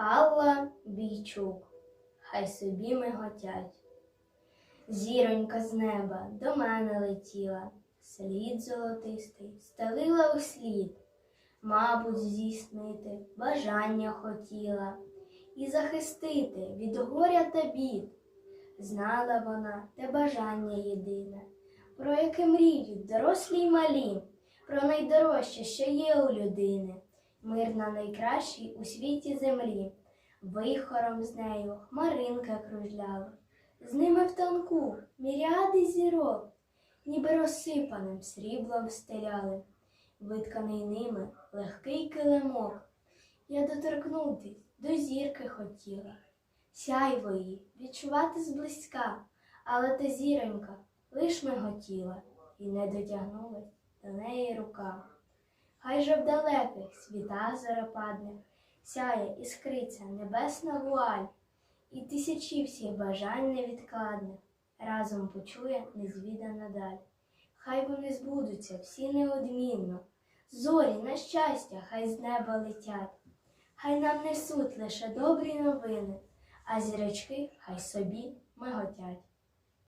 Алла Бійчук, хай собі миготять. Зіронька з неба до мене летіла, слід золотистий стелила у слід, мабуть, здійснити бажання хотіла і захистити від горя та бід. Знала вона те бажання єдине, про яке мріють дорослі й малі, про найдорожче, що є у людини, мир на найкращій у світі землі. Вихором з нею хмаринка кружляла, з ними в танку міріади зірок, ніби розсипаним сріблом стеляли, витканий ними легкий килимок. Я доторкнутись до зірки хотіла, сяйво її відчувати зблизька, але та зіронька лиш миготіла, і не дотягнулась до неї рука. Хай же в далеких світа заропадних сяє іскриця небесна вуаль, і тисячі всіх бажань невідкладних разом почує незвідана даль. Хай вони збудуться всі неодмінно, зорі на щастя, хай з неба летять, хай нам несуть лише добрі новини, а зірочки хай собі миготять.